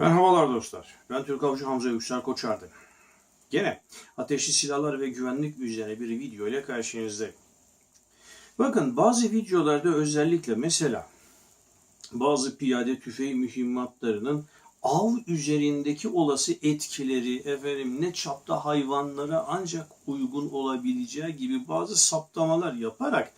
Merhabalar dostlar. Ben Türk Avcı Hamza Yüksel Koçardı. Gene ateşli silahlar ve güvenlik üzerine bir video ile karşınızdayım. Bakın bazı videolarda özellikle mesela bazı piyade tüfeği mühimmatlarının av üzerindeki olası etkileri efendim ne çapta hayvanlara ancak uygun olabileceği gibi bazı saptamalar yaparak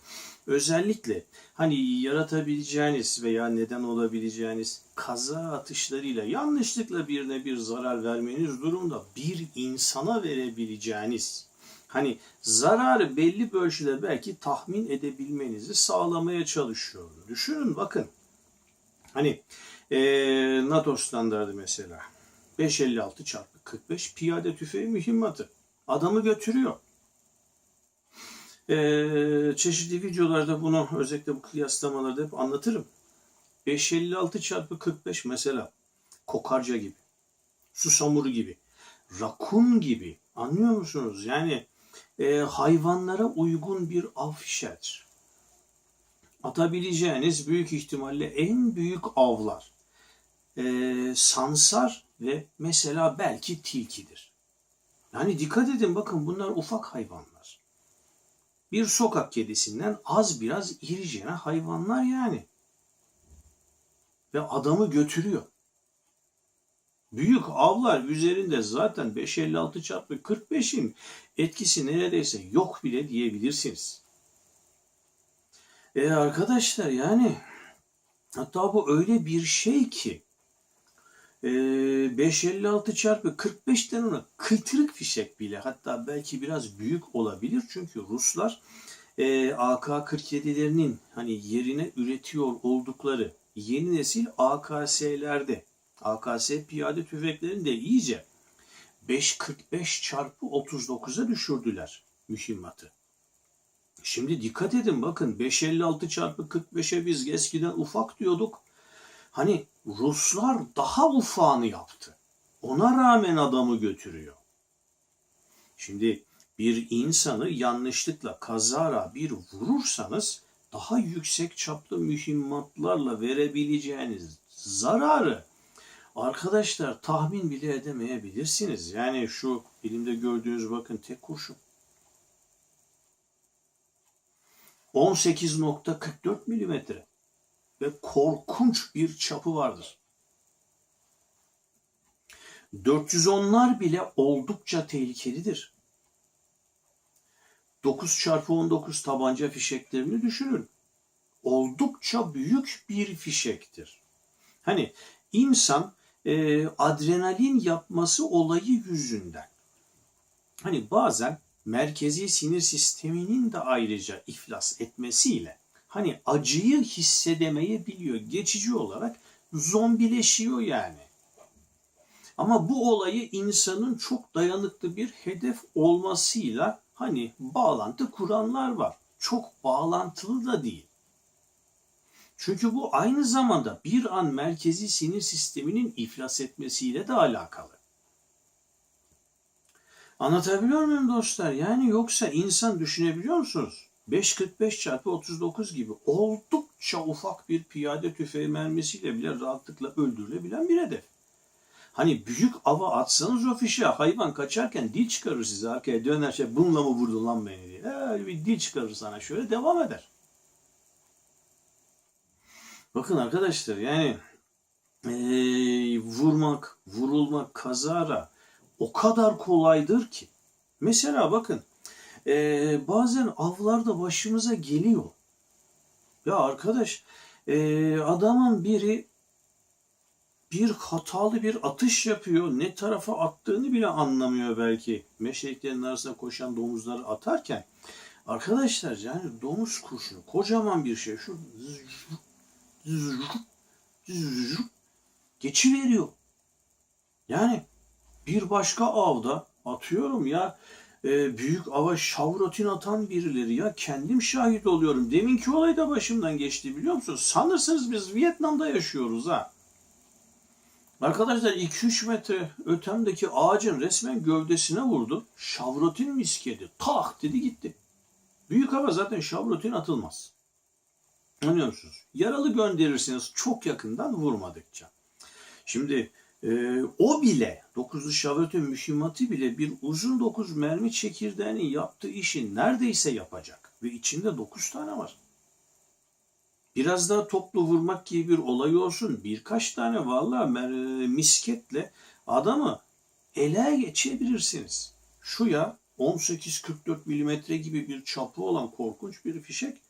özellikle hani yaratabileceğiniz veya neden olabileceğiniz kaza atışlarıyla yanlışlıkla birine bir zarar vermeniz durumda bir insana verebileceğiniz hani zararı belli ölçüde belki tahmin edebilmenizi sağlamaya çalışıyorum. Düşünün bakın hani eee, NATO standardı mesela 556 çarpı 45 piyade tüfeği mühimmatı adamı götürüyor. Ee, çeşitli videolarda bunu özellikle bu kıyaslamalarda hep anlatırım. 556 çarpı 45 mesela kokarca gibi, susamuru gibi, rakun gibi anlıyor musunuz? Yani e, hayvanlara uygun bir av fişeğidir. Atabileceğiniz büyük ihtimalle en büyük avlar e, sansar ve mesela belki tilkidir. Yani dikkat edin bakın bunlar ufak hayvanlar bir sokak kedisinden az biraz iricene hayvanlar yani. Ve adamı götürüyor. Büyük avlar üzerinde zaten 556 çarpı 45'in etkisi neredeyse yok bile diyebilirsiniz. E arkadaşlar yani hatta bu öyle bir şey ki e, 556 çarpı 45'ten ona kıytırık fişek bile hatta belki biraz büyük olabilir çünkü Ruslar e, AK-47'lerinin hani yerine üretiyor oldukları yeni nesil AKS'lerde AKS piyade tüfeklerini de iyice 5.45 çarpı 39'a düşürdüler mühimmatı. Şimdi dikkat edin bakın 556 çarpı 45'e biz eskiden ufak diyorduk. Hani Ruslar daha ufağını yaptı. Ona rağmen adamı götürüyor. Şimdi bir insanı yanlışlıkla kazara bir vurursanız daha yüksek çaplı mühimmatlarla verebileceğiniz zararı arkadaşlar tahmin bile edemeyebilirsiniz. Yani şu elimde gördüğünüz bakın tek kurşun. 18.44 milimetre ve korkunç bir çapı vardır. 410'lar bile oldukça tehlikelidir. 9 çarpı 19 tabanca fişeklerini düşünün. Oldukça büyük bir fişektir. Hani insan e, adrenalin yapması olayı yüzünden hani bazen merkezi sinir sisteminin de ayrıca iflas etmesiyle hani acıyı hissedemeyebiliyor. Geçici olarak zombileşiyor yani. Ama bu olayı insanın çok dayanıklı bir hedef olmasıyla hani bağlantı kuranlar var. Çok bağlantılı da değil. Çünkü bu aynı zamanda bir an merkezi sinir sisteminin iflas etmesiyle de alakalı. Anlatabiliyor muyum dostlar? Yani yoksa insan düşünebiliyor musunuz? 5.45 çarpı 39 gibi oldukça ufak bir piyade tüfeği mermisiyle bile rahatlıkla öldürülebilen bir hedef. Hani büyük ava atsanız o fişe hayvan kaçarken dil çıkarır size arkaya döner şey bununla mı vurdun lan beni diye. Öyle bir dil çıkarır sana şöyle devam eder. Bakın arkadaşlar yani eee, vurmak, vurulmak kazara o kadar kolaydır ki. Mesela bakın eee, bazen avlarda başımıza geliyor. Ya arkadaş eee, adamın biri bir hatalı bir atış yapıyor. Ne tarafa attığını bile anlamıyor belki. Meşeliklerin arasında koşan domuzları atarken. Arkadaşlar yani domuz kurşunu kocaman bir şey. Şu geçiveriyor. Yani bir başka avda atıyorum ya e, büyük ava şavrotin atan birileri ya kendim şahit oluyorum. Deminki olay da başımdan geçti biliyor musunuz? Sanırsınız biz Vietnam'da yaşıyoruz ha. Arkadaşlar 2-3 metre ötemdeki ağacın resmen gövdesine vurdu. Şavrotin miskedi. Tak dedi gitti. Büyük hava zaten şavrotin atılmaz. Anlıyor musunuz? Yaralı gönderirsiniz çok yakından vurmadıkça. Şimdi Ee, o bile 9'lu şavrotun mühimmatı bile bir uzun 9 mermi çekirdeğinin yaptığı işi neredeyse yapacak. Ve içinde 9 tane var. Biraz daha toplu vurmak gibi bir olay olsun. Birkaç tane vallahi mer- misketle adamı ele geçebilirsiniz. Şu ya 18-44 milimetre gibi bir çapı olan korkunç bir fişek.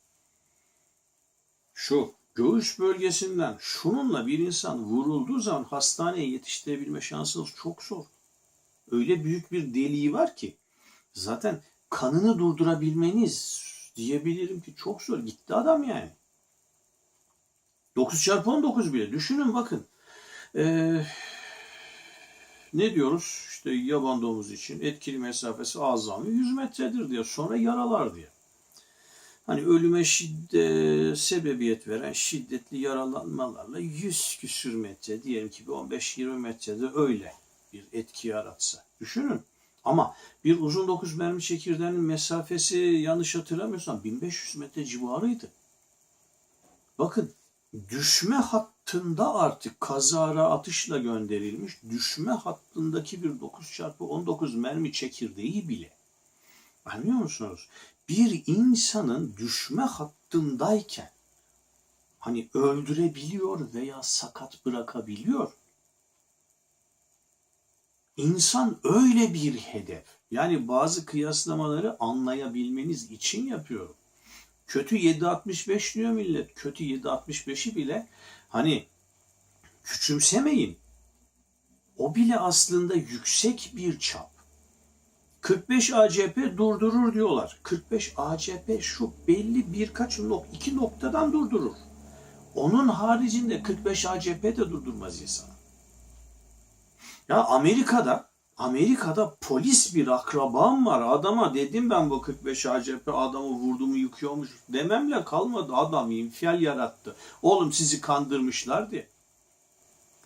Şu göğüs bölgesinden şununla bir insan vurulduğu zaman hastaneye yetiştirebilme şansınız çok zor. Öyle büyük bir deliği var ki zaten kanını durdurabilmeniz diyebilirim ki çok zor. Gitti adam yani. 9 çarpı 19 bile. Düşünün bakın. Ee, ne diyoruz? İşte yaban domuzu için etkili mesafesi azami 100 metredir diyor. Sonra yaralar diye. Hani ölüme şiddet, sebebiyet veren şiddetli yaralanmalarla 100 küsür metre diyelim ki bir 15-20 metrede öyle bir etki yaratsa. Düşünün. Ama bir uzun 9 mermi çekirdeğinin mesafesi yanlış hatırlamıyorsam 1500 metre civarıydı. Bakın düşme hattında artık kazara atışla gönderilmiş düşme hattındaki bir 9 çarpı 19 mermi çekirdeği bile anlıyor musunuz? Bir insanın düşme hattındayken hani öldürebiliyor veya sakat bırakabiliyor. İnsan öyle bir hedef. Yani bazı kıyaslamaları anlayabilmeniz için yapıyorum. Kötü 7.65 diyor millet. Kötü 7.65'i bile hani küçümsemeyin. O bile aslında yüksek bir çap. 45 ACP durdurur diyorlar. 45 ACP şu belli birkaç nok iki noktadan durdurur. Onun haricinde 45 ACP de durdurmaz insanı. Ya Amerika'da Amerika'da polis bir akrabam var. Adama dedim ben bu 45 ACP adamı vurdu mu yıkıyormuş dememle kalmadı. Adam infial yarattı. Oğlum sizi kandırmışlar diye.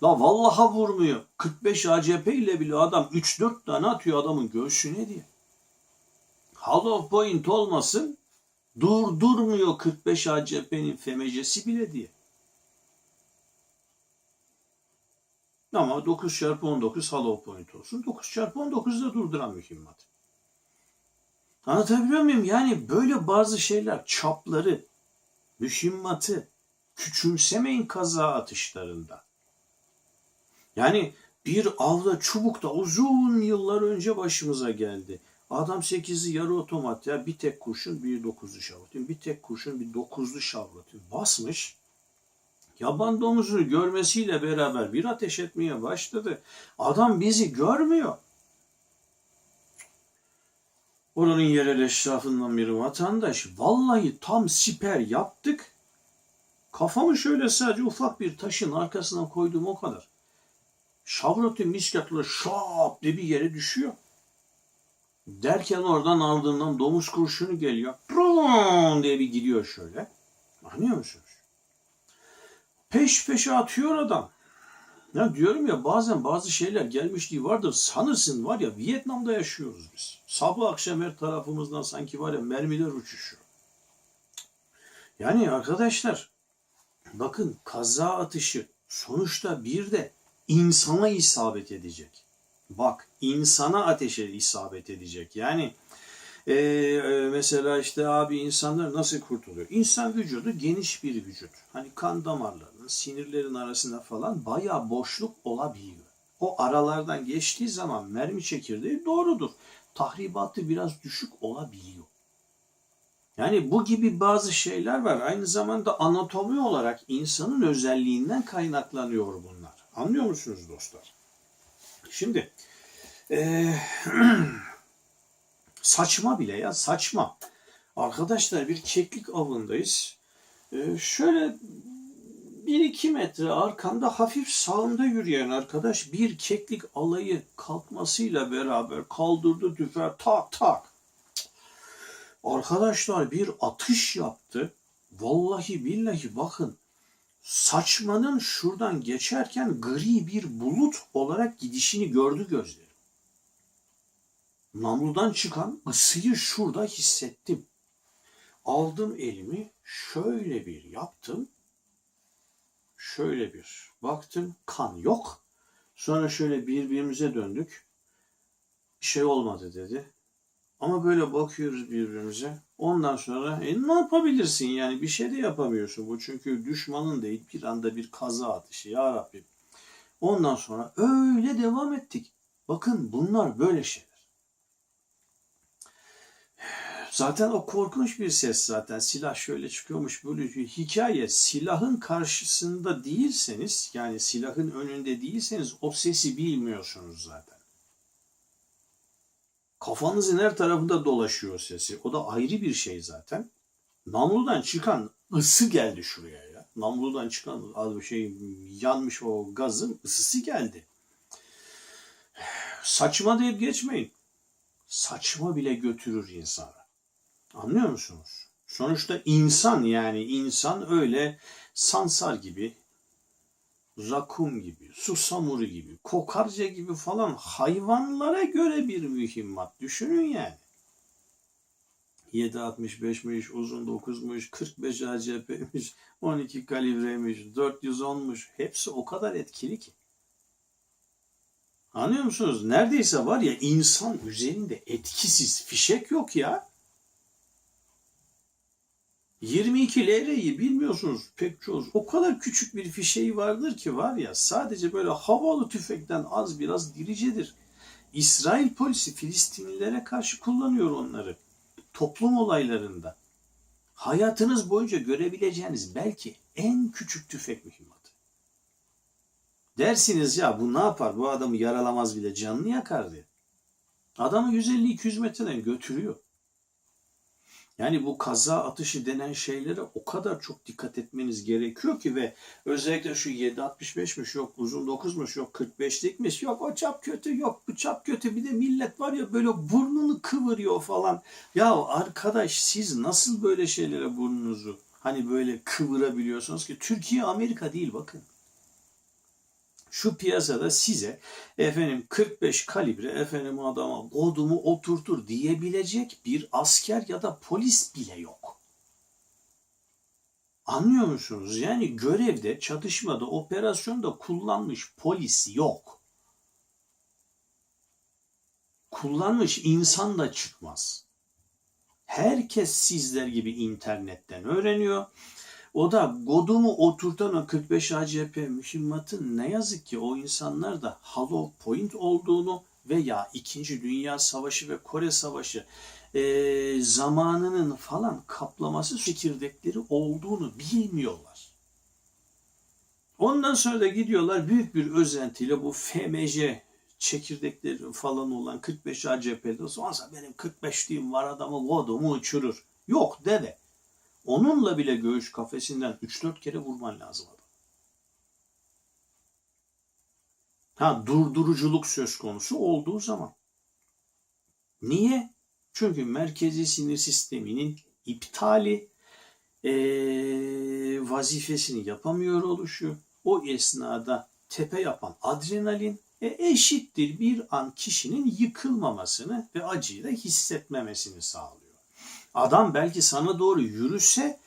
La vallaha vurmuyor. 45 ACP ile bile adam 3-4 tane atıyor adamın göğsüne diye. Hollow point olmasın durdurmuyor 45 ACP'nin femecesi bile diye. Ama 9 çarpı 19 hollow point olsun. 9 çarpı 19 da durduran mühimmat. Anlatabiliyor muyum? Yani böyle bazı şeyler çapları, mühimmatı küçümsemeyin kaza atışlarında. Yani bir avda çubukta uzun yıllar önce başımıza geldi. Adam 8'i yarı otomat ya bir tek kurşun bir 9'lu şavrotin, bir tek kurşun bir 9'lu şavrotin basmış. Yaban domuzunu görmesiyle beraber bir ateş etmeye başladı. Adam bizi görmüyor. Oranın yerel eşrafından biri vatandaş. Vallahi tam siper yaptık. Kafamı şöyle sadece ufak bir taşın arkasına koydum o kadar. Şavrotin miskatla şap diye bir yere düşüyor. Derken oradan ardından domuz kurşunu geliyor. Prum diye bir gidiyor şöyle. Anlıyor musunuz? Peş peşe atıyor adam. Ya diyorum ya bazen bazı şeyler gelmişliği vardır. Sanırsın var ya Vietnam'da yaşıyoruz biz. Sabah akşam her tarafımızdan sanki var ya mermiler uçuşuyor. Yani arkadaşlar bakın kaza atışı sonuçta bir de insana isabet edecek. Bak insana ateşe isabet edecek. Yani e, e, mesela işte abi insanlar nasıl kurtuluyor? İnsan vücudu geniş bir vücut. Hani kan damarlarının, sinirlerin arasında falan bayağı boşluk olabiliyor. O aralardan geçtiği zaman mermi çekirdeği doğrudur. Tahribatı biraz düşük olabiliyor. Yani bu gibi bazı şeyler var. Aynı zamanda anatomi olarak insanın özelliğinden kaynaklanıyor bunlar. Anlıyor musunuz dostlar? Şimdi ee, saçma bile ya saçma. Arkadaşlar bir keklik avındayız. Ee, şöyle bir iki metre arkamda hafif sağımda yürüyen arkadaş bir keklik alayı kalkmasıyla beraber kaldırdı tüfeği tak tak. Arkadaşlar bir atış yaptı. Vallahi billahi bakın saçmanın şuradan geçerken gri bir bulut olarak gidişini gördü gözlerim. Namludan çıkan ısıyı şurada hissettim. Aldım elimi şöyle bir yaptım. Şöyle bir baktım kan yok. Sonra şöyle birbirimize döndük. Bir şey olmadı dedi. Ama böyle bakıyoruz birbirimize. Ondan sonra e, ne yapabilirsin yani bir şey de yapamıyorsun. Bu çünkü düşmanın değil bir anda bir kaza atışı ya Rabbi. Ondan sonra öyle devam ettik. Bakın bunlar böyle şeyler. Zaten o korkunç bir ses zaten. Silah şöyle çıkıyormuş böyle bir hikaye. Silahın karşısında değilseniz yani silahın önünde değilseniz o sesi bilmiyorsunuz zaten. Kafanızın her tarafında dolaşıyor sesi. O da ayrı bir şey zaten. Namludan çıkan ısı geldi şuraya ya. Namludan çıkan az bir şey yanmış o gazın ısısı geldi. Saçma deyip geçmeyin. Saçma bile götürür insana. Anlıyor musunuz? Sonuçta insan yani insan öyle sansar gibi, rakum gibi, susamuru gibi, kokarca gibi falan hayvanlara göre bir mühimmat. Düşünün yani. 7.65'miş, uzun 9'muş, 45 ACP'miş, 12 kalibreymiş, 410'muş. Hepsi o kadar etkili ki. Anlıyor musunuz? Neredeyse var ya insan üzerinde etkisiz fişek yok ya. 22 LR'yi bilmiyorsunuz pek çoğu. O kadar küçük bir fişeği vardır ki var ya sadece böyle havalı tüfekten az biraz diricedir. İsrail polisi Filistinlilere karşı kullanıyor onları. Toplum olaylarında. Hayatınız boyunca görebileceğiniz belki en küçük tüfek mühimmatı. Dersiniz ya bu ne yapar? Bu adamı yaralamaz bile canını yakar diye. Adamı 150-200 metreden götürüyor. Yani bu kaza atışı denen şeylere o kadar çok dikkat etmeniz gerekiyor ki ve özellikle şu 7.65'miş yok uzun 9'muş yok 45'likmiş yok o çap kötü yok bu çap kötü bir de millet var ya böyle burnunu kıvırıyor falan. Ya arkadaş siz nasıl böyle şeylere burnunuzu hani böyle kıvırabiliyorsunuz ki Türkiye Amerika değil bakın şu piyasada size efendim 45 kalibre efendim adama godumu oturtur diyebilecek bir asker ya da polis bile yok. Anlıyor musunuz? Yani görevde, çatışmada, operasyonda kullanmış polis yok. Kullanmış insan da çıkmaz. Herkes sizler gibi internetten öğreniyor. O da Godum'u oturtan o 45 ACP mühimmatın ne yazık ki o insanlar da hollow point olduğunu veya 2. Dünya Savaşı ve Kore Savaşı e, zamanının falan kaplaması çekirdekleri olduğunu bilmiyorlar. Ondan sonra da gidiyorlar büyük bir özentiyle bu FMC çekirdekleri falan olan 45 ACP'de sonra benim 45'liğim var adamı Godum'u uçurur. Yok dede. Onunla bile göğüs kafesinden 3-4 kere vurman lazım adam. Ha durduruculuk söz konusu olduğu zaman. Niye? Çünkü merkezi sinir sisteminin iptali e, vazifesini yapamıyor oluşu. O esnada tepe yapan adrenalin e, eşittir bir an kişinin yıkılmamasını ve acıyı da hissetmemesini sağlıyor. Adam belki sana doğru yürüse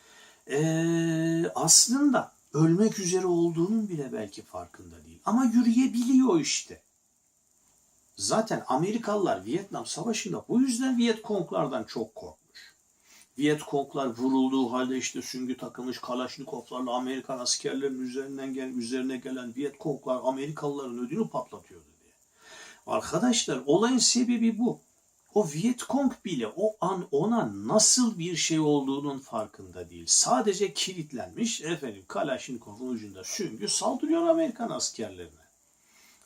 ee, aslında ölmek üzere olduğunun bile belki farkında değil. Ama yürüyebiliyor işte. Zaten Amerikalılar Vietnam Savaşı'nda bu yüzden Vietkonglardan çok korkmuş. Vietkonglar vurulduğu halde işte süngü takılmış Kalaşnikovlarla Amerikan askerlerin üzerinden gel üzerine gelen Vietkonglar Amerikalıların ödünü patlatıyordu diye. Arkadaşlar olayın sebebi bu. O Vietcong bile o an ona nasıl bir şey olduğunun farkında değil. Sadece kilitlenmiş efendim Kalaşnikov'un ucunda süngü saldırıyor Amerikan askerlerine.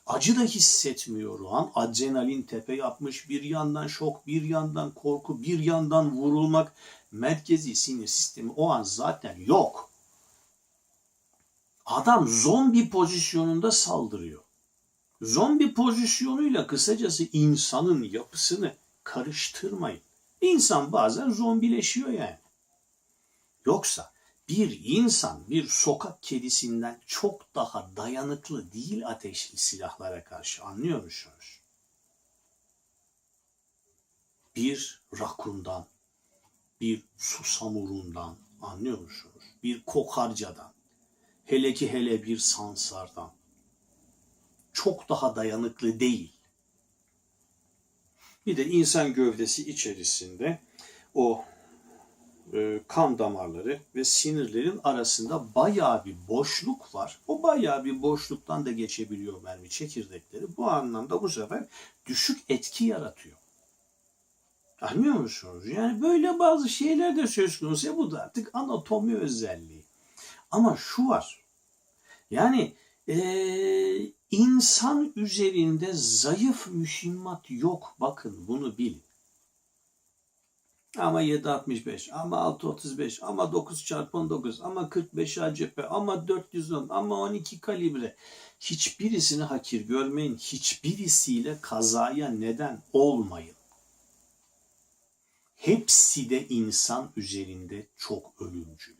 Acı da hissetmiyor o an. Adrenalin tepe yapmış. Bir yandan şok, bir yandan korku, bir yandan vurulmak. Merkezi sinir sistemi o an zaten yok. Adam zombi pozisyonunda saldırıyor. Zombi pozisyonuyla kısacası insanın yapısını karıştırmayın. İnsan bazen zombileşiyor yani. Yoksa bir insan bir sokak kedisinden çok daha dayanıklı değil ateşli silahlara karşı anlıyor musunuz? Bir rakundan, bir susamurundan anlıyor musunuz? Bir kokarcadan, hele ki hele bir sansardan çok daha dayanıklı değil. Bir de insan gövdesi içerisinde o e, kan damarları ve sinirlerin arasında bayağı bir boşluk var. O bayağı bir boşluktan da geçebiliyor mermi çekirdekleri. Bu anlamda bu sefer düşük etki yaratıyor. Anlıyor musunuz? Yani böyle bazı şeyler de söz konusu. Ya bu da artık anatomi özelliği. Ama şu var. Yani eee, insan üzerinde zayıf mühimmat yok. Bakın bunu bilin. Ama 7.65, ama 6.35, ama 9 çarpı 19, ama 45 ACP, ama 410, ama 12 kalibre. Hiçbirisini hakir görmeyin. Hiçbirisiyle kazaya neden olmayın. Hepsi de insan üzerinde çok ölümcül.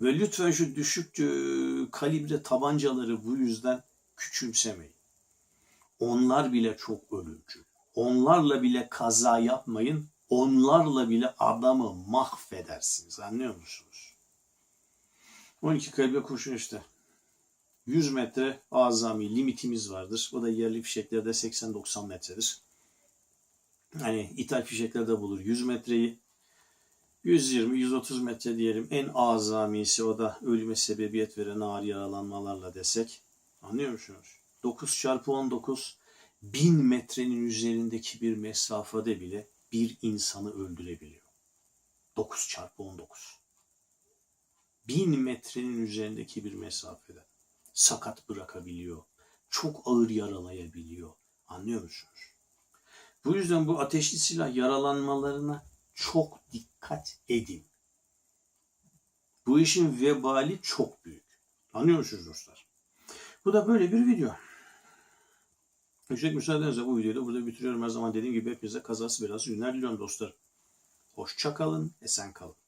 Ve lütfen şu düşük e, kalibre tabancaları bu yüzden küçümsemeyin. Onlar bile çok ölümcül. Onlarla bile kaza yapmayın. Onlarla bile adamı mahvedersiniz. Anlıyor musunuz? 12 kalibre kurşun işte. 100 metre azami limitimiz vardır. O da yerli fişeklerde 80-90 metredir. Hani ithal fişeklerde bulur 100 metreyi. 120-130 metre diyelim en azamisi o da ölüme sebebiyet veren ağır yaralanmalarla desek. Anlıyor musunuz? 9 çarpı 19 bin metrenin üzerindeki bir mesafede bile bir insanı öldürebiliyor. 9 çarpı 19. Bin metrenin üzerindeki bir mesafede sakat bırakabiliyor. Çok ağır yaralayabiliyor. Anlıyor musunuz? Bu yüzden bu ateşli silah yaralanmalarına çok dikkat edin. Bu işin vebali çok büyük. Anlıyor musunuz dostlar? Bu da böyle bir video. Yüksek müsaadenizle bu videoyu da burada bitiriyorum. Her zaman dediğim gibi hepinize kazası belası günler diliyorum dostlarım. Hoşça kalın, esen kalın.